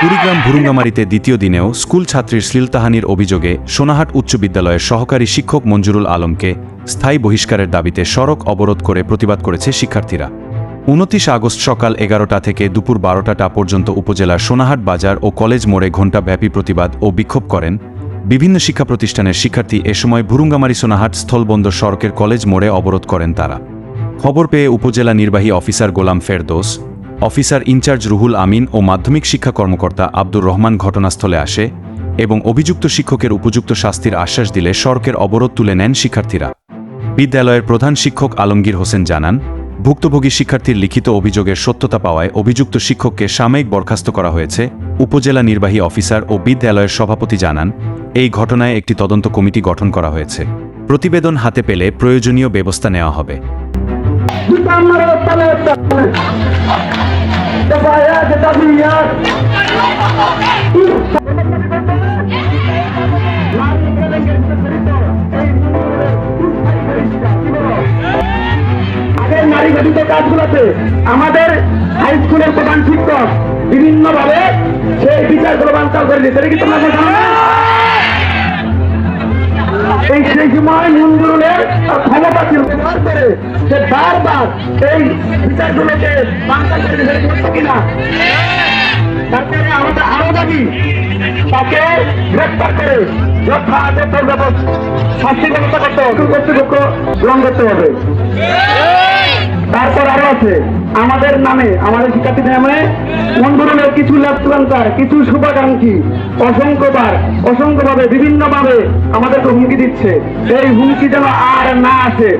কুড়িগ্রাম ভুরুঙ্গামারিতে দ্বিতীয় দিনেও স্কুল ছাত্রীর শ্লীলতাহানির অভিযোগে সোনাহাট উচ্চ বিদ্যালয়ের সহকারী শিক্ষক মঞ্জুরুল আলমকে স্থায়ী বহিষ্কারের দাবিতে সড়ক অবরোধ করে প্রতিবাদ করেছে শিক্ষার্থীরা। উনত্রিশ আগস্ট সকাল এগারোটা থেকে দুপুর বারোটাটা পর্যন্ত উপজেলার সোনাহাট বাজার ও কলেজ মোড়ে ঘণ্টাব্যাপী প্রতিবাদ ও বিক্ষোভ করেন বিভিন্ন শিক্ষা প্রতিষ্ঠানের শিক্ষার্থী এ সময় ভুরুঙ্গামারি সোনাহাট স্থলবন্দর সড়কের কলেজ মোড়ে অবরোধ করেন তারা। খবর পেয়ে উপজেলা নির্বাহী officer Golam Ferdous, officer in charge Ruhul Amin ও মাধ্যমিক শিক্ষা কর্মকর্তা আব্দুর রহমান ঘটনাস্থলে আসে এবং অভিযুক্ত শিক্ষকের উপযুক্ত শাস্তির আশ্বাস দিলে সড়কের অবরোধ তুলে নেন শিক্ষার্থীরা। বিদ্যালয়ের প্রধান শিক্ষক আলমগীর হোসেন জানান ভুক্তভোগী শিক্ষার্থীর লিখিত অভিযোগের সত্যতা পাওয়ায় অভিযুক্ত শিক্ষককে সাময়িক বরখাস্ত করা হয়েছে, উপজেলা নির্বাহী অফিসার ও বিদ্যালয়ের সভাপতি জানান, এই ঘটনায় একটি তদন্ত কমিটি গঠন করা হয়েছে। প্রতিবেদন হাতে পেলে প্রয়োজনীয় ব্যবস্থা নেওয়া হবে। নারী ঘটিত কাজগুলোতে আমাদের হাই স্কুলের প্রধান শিক্ষক বিভিন্ন ভাবে সেই বিচার প্রবাঞ্চাল করে এটা কি তোমরা এই সেই সময় মঞ্জুরুলের ক্ষমতা ছিল। সে বারবার এই বিচারগুলোকে বাঞ্চাল করে এটা কিনা? তারপরে আমাদের আরও দাবি, তাকে গ্রেপ্তার করে যথাযথ শাস্তি ব্যবস্থা করতে হবে। কর্তৃপক্ষ গ্রহণ করতে হবে। তারপর আরও আছে। আমাদের নামে, আমাদের শিক্ষার্থীদের নামে মন্দিরের কিছু লেফটেন্যান্টার কিছু শুভাকাঙ্ক্ষী অসংখ্যবার, অসংখ্যভাবে বিভিন্নভাবে আমাদেরকে হুমকি দিচ্ছে। এই হুমকি যেন আর না আসে।